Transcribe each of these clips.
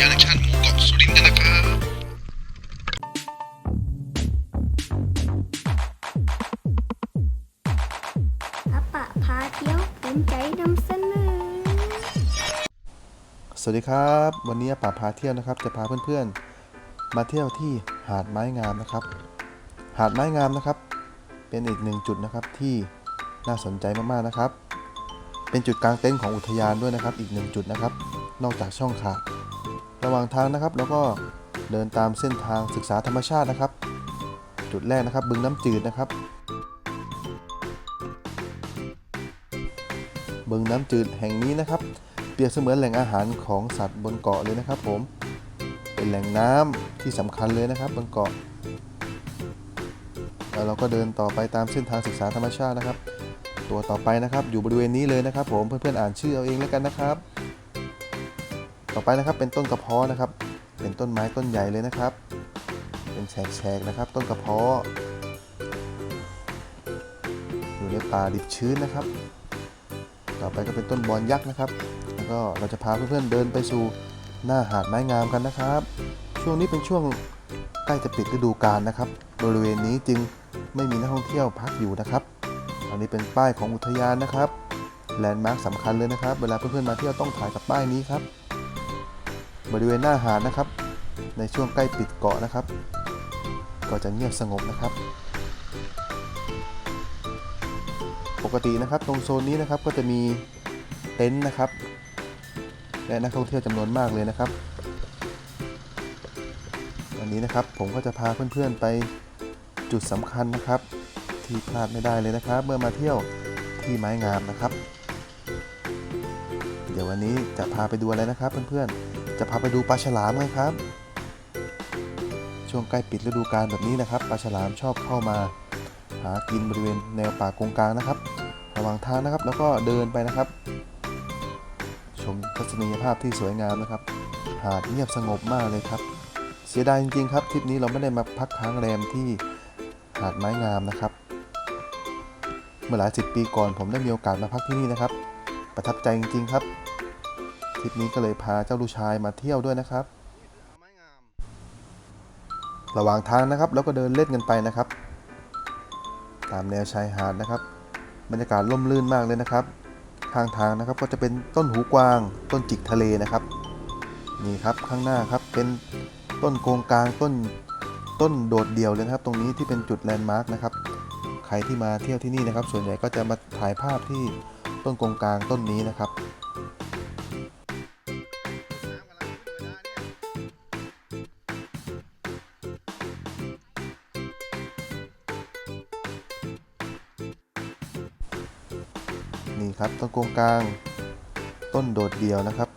ยานแห่งชาติหมู่เกาะสุรินทร์กันนะครับอาปะพาเที่ยวภูมิใจนำเสนอ สวัสดีครับ วันนี้ป่าพาเที่ยวนะครับ จะพาเพื่อนๆ มาเที่ยวที่หาดไม้งามนะครับ หาดไม้งามนะครับ เป็นอีกหนึ่งจุดนะครับที่น่าสนใจมากๆนะครับ เป็นจุดกลางเต็นท์ของอุทยานด้วยนะครับ อีกหนึ่งจุดนะครับ นอกจากช่องขา ระหว่างทางนะครับ แล้วก็เดินตามเส้นทางศึกษาธรรมชาตินะครับ จุดแรกนะครับบึงน้ำจืดนะครับ บึงน้ำจืดแห่งนี้นะครับ เปรียบเสมือนแหล่งอาหารของสัตว์บนเกาะเลยนะครับ ผมเป็นแหล่งน้ำที่สำคัญเลยนะครับบนเกาะแล้วเราก็เดินต่อไปตามเส้นทางศึกษาธรรมชาตินะครับ ตัวต่อไปนะครับอยู่บริเวณนี้เลยนะครับ ผมเพื่อนๆอ่านชื่อเอาเองแล้วกันนะครับ ต่อไปนะครับเป็นต้นกระเพาะนะครับ เป็นต้นไม้ต้นใหญ่เลยนะครับ เป็นแฉกๆนะครับ ต้นกระเพาะ อยู่ในป่าดิบชื้นนะครับ ต่อไปก็เป็นต้นบอนยักษ์นะครับ แล้วก็เราจะพาเพื่อนๆเดินไปสู่หน้าหาดไม้งามกันนะครับ ช่วงนี้เป็นช่วงใกล้จะปิดฤดูกาลนะครับ บริเวณนี้จึงไม่มีนักท่องเที่ยวพักอยู่นะครับอันนี้เป็นป้ายของอุทยานนะครับแลนด์มาร์คสำคัญเลยนะครับ เวลาเพื่อนๆมาเที่ยวต้องถ่ายกับป้ายนี้ครับ บริเวณหน้าหาดนะครับ ในช่วงใกล้ปิดเกาะนะครับ ก็จะเงียบสงบนะครับ ปกตินะครับตรงโซนนี้นะครับก็จะมีเต็นท์นะครับ และนักท่องเที่ยวจำนวนมากเลยนะครับวันนี้นะครับผมก็จะพาเพื่อนๆไปจุดสำคัญนะครับ ที่พลาดไม่ได้เลยนะครับ เมื่อมาเที่ยวที่ไม้งามนะครับ เดี๋ยววันนี้จะพาไปดูอะไรนะครับเพื่อนๆ จะพาไปดูปลาฉลามไงครับ ช่วงใกล้ปิดฤดูกาลแบบนี้นะครับปลาฉลามชอบเข้ามา หากินบริเวณแนวป่ากงกลางนะครับ ระหว่างทางนะครับแล้วก็เดินไปนะครับ ชมทัศนียภาพที่สวยงามนะครับ หาดเงียบสงบมากเลยครับ เสียดายจริงๆครับทริปนี้เราไม่ได้มาพักค้างแรมที่หาดไม้งามนะครับเมื่อหลายสิบปีก่อนผมได้มีโอกาสมาพักที่นี่นะครับ ประทับใจจริงๆครับ ทริปนี้ก็เลยพาเจ้าลูกชายมาเที่ยวด้วยนะครับ ระหว่างทางนะครับแล้วก็เดินเล่นกันไปนะครับ ตามแนวชายหาดนะครับ บรรยากาศร่มรื่นมากเลยนะครับข้างทางนะครับก็จะเป็นต้นหูกวาง ต้นจิกทะเลนะครับนี่ครับข้างหน้าครับเป็นต้นโกงกลางต้นต้นโดดเดี่ยวเลยนะครับ ตรงนี้ที่เป็นจุดแลนด์มาร์กนะครับใครที่มาเที่ยวที่นี่นะครับ ส่วนใหญ่ก็จะมาถ่ายภาพที่ต้นโกงกลางต้นนี้นะครับ ต้นโกงกลาง ต้นโดดเดี่ยวนะครับ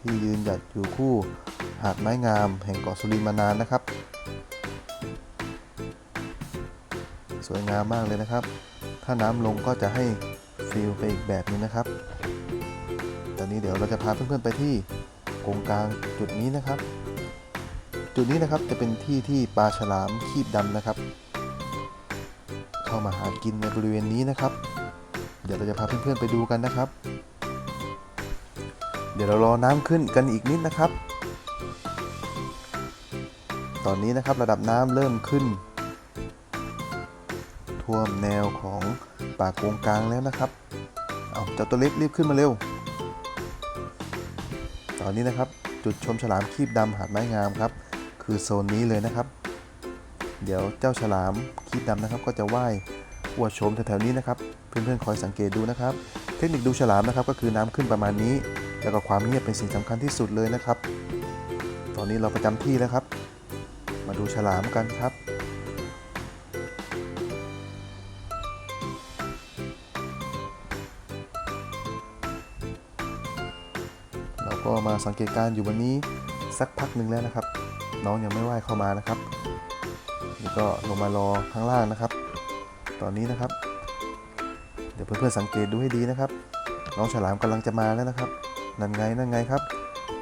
ที่ยืนหยัดอยู่คู่หาดไม้งามแห่งเกาะสุรินมานานนะครับ สวยงามมากเลยนะครับ ถ้าน้ำลงก็จะให้ฟิลไปอีกแบบนึงนะครับ ตอนนี้เดี๋ยวเราจะพาเพื่อนๆไปที่โกงกลางจุดนี้นะครับ จุดนี้นะครับจะเป็นที่ที่ปลาฉลามคีบดำนะครับ เข้ามาหากินในบริเวณนี้นะครับ เดี๋ยวเราจะพาเพื่อนๆไปดูกันนะครับ เดี๋ยวเรารอน้ำขึ้นกันอีกนิดนะครับ ตอนนี้นะครับระดับน้ำเริ่มขึ้น ท่วมแนวของป่าโกงกลางแล้วนะครับ เอาเจ้าตัวเล็กรีบขึ้นมาเร็ว ตอนนี้นะครับจุดชมฉลามคีบดำหาดไม้งามครับ คือโซนนี้เลยนะครับ เดี๋ยวเจ้าฉลามคีบดำนะครับ ก็จะว่ายอวดโฉมแถวๆนี้นะครับ เพื่อนๆคอยสังเกตดูนะครับ เทคนิคดูฉลามนะครับก็คือน้ำขึ้นประมาณนี้ แล้วก็ความเงียบเป็นสิ่งสำคัญที่สุดเลยนะครับ ตอนนี้เราประจำที่แล้วครับ มาดูฉลามกันครับเราก็มาสังเกตการอยู่วันนี้สักพักหนึ่งแล้วนะครับ น้องยังไม่ว่ายเข้ามานะครับนี่ก็ลงมารอข้างล่างนะครับ ตอนนี้นะครับ เดี๋ยวเพื่อนๆสังเกตดูให้ดีนะครับ น้องฉลามกำลังจะมาแล้วนะครับ นั่นไงนั่นไงครับ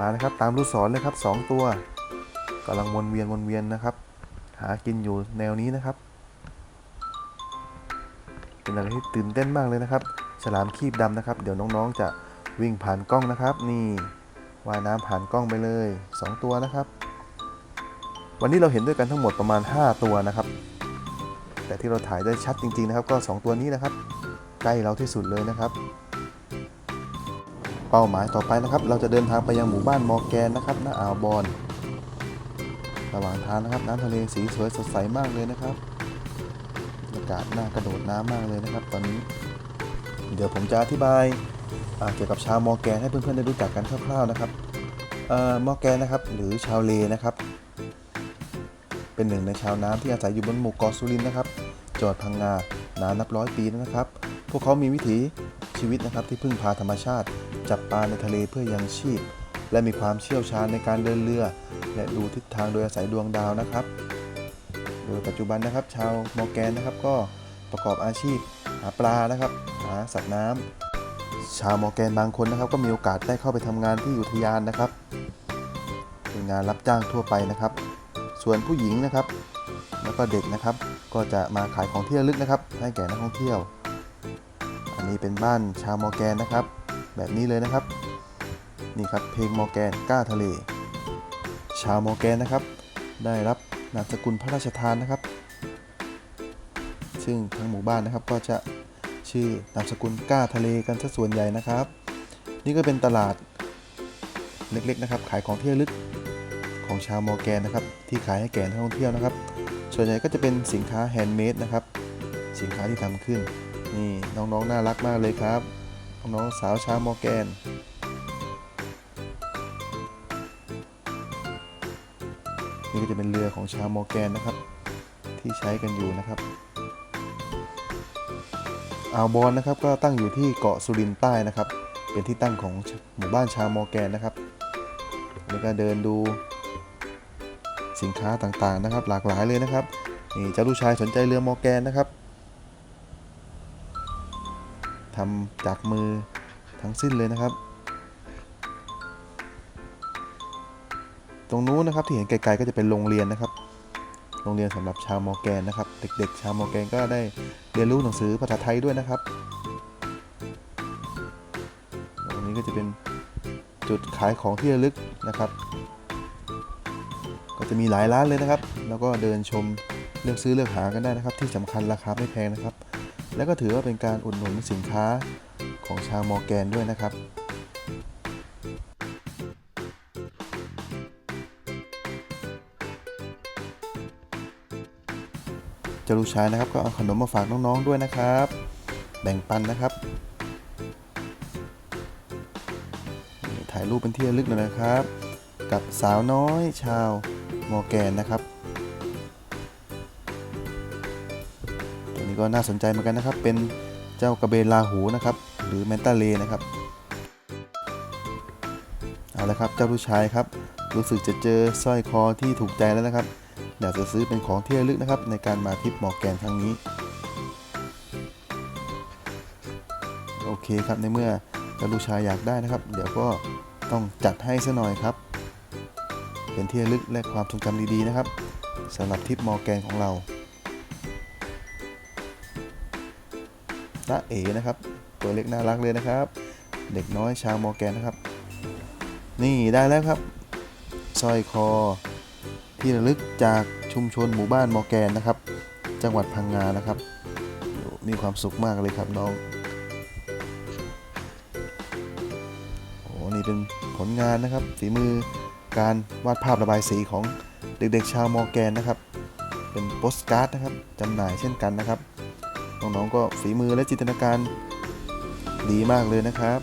มานะครับตามลูกศรเลยครับสองตัวกำลังวนเวียนวนเวียนนะครับ หากินอยู่แนวนี้นะครับ เป็นอะไรที่ตื่นเต้นมากเลยนะครับ ฉลามคีบดำนะครับ เดี๋ยวน้องๆจะวิ่งผ่านกล้องนะครับ นี่ว่ายน้ำผ่านกล้องไปเลย 2 ตัวนะครับ วันนี้เราเห็นด้วยกันทั้งหมดประมาณ 5 ตัวนะครับ แต่ที่เราถ่ายได้ชัดจริง ๆนะครับ ก็ 2 ตัวนี้นะครับ ใกล้เราที่สุดเลยนะครับ เป้าหมายต่อไปนะครับ เราจะเดินทางไปยังหมู่บ้านมอแกนนะครับหน้าอ่าวบอนระหว่างทางนะครับน้ำทะเลสีสวยสดใสมากเลยนะครับบรรยากาศน่ากระโดดน้ำมากเลยนะครับ ตอนนี้ เดี๋ยวผมจะอธิบายเกี่ยวกับชาวมอร์แกนให้เพื่อนๆได้รู้จักกันคร่าวๆนะครับออมอร์แกนนะครับหรือชาวเลนะครับ เป็นหนึ่งในชาวน้ำที่อาศัยอยู่บนหมู่เกาะสุรินทร์นะครับจังหวัดพังงานานนับร้อยปีแล้วนะครับ พวกเขามีวิถีชีวิตนะครับที่พึ่งพาธรรมชาติ จับปลาในทะเลเพื่อยังชีพ และมีความเชี่ยวชาญในการเดินเรือ และดูทิศทางโดยอาศัยดวงดาวนะครับ โดยปัจจุบันนะครับ ชาวมอร์แกนนะครับก็ประกอบอาชีพหาปลานะครับหาสัตว์น้ำชาวมอร์แกนบางคนนะครับ ก็มีโอกาสได้เข้าไปทำงานที่อุทยานนะครับเป็นงานรับจ้างทั่วไปนะครับ ส่วนผู้หญิงนะครับ แล้วก็เด็กนะครับ ก็จะมาขายของที่ระลึกนะครับ ให้แก่นักท่องเที่ยว นี้เป็นบ้านชาวมอแกนนะครับ แบบนี้เลยนะครับ นี่ครับเพลงมอแกนกล้าทะเล ชาวมอแกนนะครับ ได้รับนามสกุลพระราชทานนะครับ ซึ่งทั้งหมู่บ้านนะครับก็จะชื่อนามสกุลกล้าทะเลกันซะส่วนใหญ่นะครับ นี่ก็เป็นตลาดเล็กๆนะครับ ขายของที่ระลึกของชาวมอแกนนะครับ ที่ขายให้แก่นักท่องเที่ยวนะครับ ส่วนใหญ่ก็จะเป็นสินค้าแฮนด์เมดนะครับ สินค้าที่ทำขึ้น นี่น้องๆน่ารักมากเลยครับ น้องสาวชาวมอร์แกน นี่ก็จะเป็นเรือของชาวมอร์แกนนะครับ ที่ใช้กันอยู่นะครับอ่าวบอนนะครับก็ตั้งอยู่ที่เกาะสุรินใต้นะครับ เป็นที่ตั้งของหมู่บ้านชาวมอร์แกนนะครับแล้วก็เดินดูสินค้าต่างๆนะครับ หลากหลายเลยนะครับนี่เจ้าลูกชายสนใจเรือมอร์แกนนะครับ ทำจากมือทั้งสิ้นเลยนะครับ ตรงนู้นนะครับที่เห็นไกลๆก็จะเป็นโรงเรียนนะครับ โรงเรียนสำหรับชาวมอร์แกนนะครับ เด็กๆ ชาวมอร์แกนก็ได้เรียนรู้หนังสือภาษาไทยด้วยนะครับตรงนี้ก็จะเป็นจุดขายของที่ระลึกนะครับ ก็จะมีหลายร้านเลยนะครับ แล้วก็เดินชมเลือกซื้อเลือกหากันได้นะครับ ที่สำคัญราคาไม่แพงนะครับ แล้วก็ถือว่าเป็นการอุดหนุนสินค้าของชาวมอร์แกนด้วยนะครับจ้าลูกชายนะครับก็เอาขนมมาฝากน้องๆด้วยนะครับ แบ่งปันนะครับถ่ายรูปเป็นที่ระลึกหน่อยนะครับ กับสาวน้อยชาวมอร์แกนนะครับ ก็น่าสนใจเหมือนกันนะครับ เป็นเจ้ากระเบนลาหูนะครับ หรือแมนตาเลนะครับ เอาละครับเจ้าลูกชายครับ รู้สึกจะเจอสร้อยคอที่ถูกใจแล้วนะครับอยากจะซื้อเป็นของที่ระลึกนะครับ ในการมาทริปหมอร์แกนครั้งนี้ โอเคครับในเมื่อเจ้าลูกชายอยากได้นะครับ เดี๋ยวก็ต้องจัดให้ซะหน่อยครับ เป็นที่ระลึกและความทรงจำดีๆนะครับสำหรับทริปมอแกนของเรา ตาเอ๋นะครับ ตัวเล็กน่ารักเลยนะครับ เด็กน้อยชาวมอแกนนะครับ นี่ได้แล้วครับสร้อยคอ ที่ระลึกจากชุมชนหมู่บ้านมอแกนนะครับ จังหวัดพังงานะครับ มีความสุขมากเลยครับน้องโอ้นี่เป็นผลงานนะครับฝีมือการวาดภาพระบายสีของเด็กๆชาวมอแกนนะครับ เป็นโปสการ์ดนะครับจำหน่ายเช่นกันนะครับ น้องๆก็ฝีมือและจินตนาการดีมากเลยนะครับ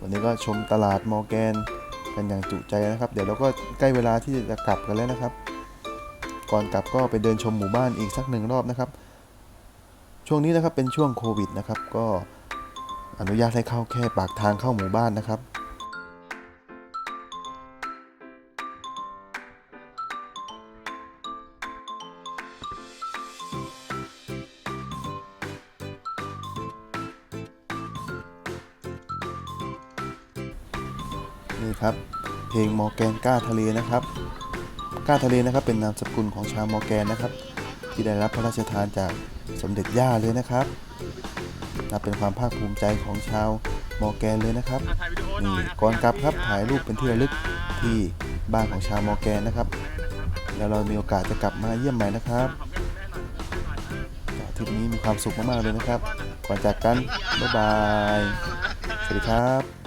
วันนี้ก็ชมตลาดมอร์แกนกันอย่างจุใจนะครับ เดี๋ยวเราก็ใกล้เวลาที่จะกลับกันแล้วนะครับ ก่อนกลับก็ไปเดินชมหมู่บ้านอีกสักหนึ่งรอบนะครับ ช่วงนี้นะครับเป็นช่วงโควิดนะครับ ก็อนุญาตให้เข้าแค่ปากทางเข้าหมู่บ้านนะครับ นี่ครับ เพลงมอร์แกนกล้าทะเลนะครับกล้าทะเลนะครับเป็นนามสกุลของชาวมอร์แกนนะครับ ที่ได้รับพระราชทานจากสมเด็จย่าเลยนะครับนับเป็นความภาคภูมิใจของชาวมอร์แกนเลยนะครับนี่ก่อนกลับครับถ่ายรูปเป็นที่ระลึกที่บ้านของชาวมอร์แกนนะครับ แล้วเรามีโอกาสจะกลับมาเยี่ยมใหม่นะครับก็ทริปนี้มีความสุขมากๆเลยนะครับ ก่อนจากกัน บ๊ายบาย สวัสดีครับ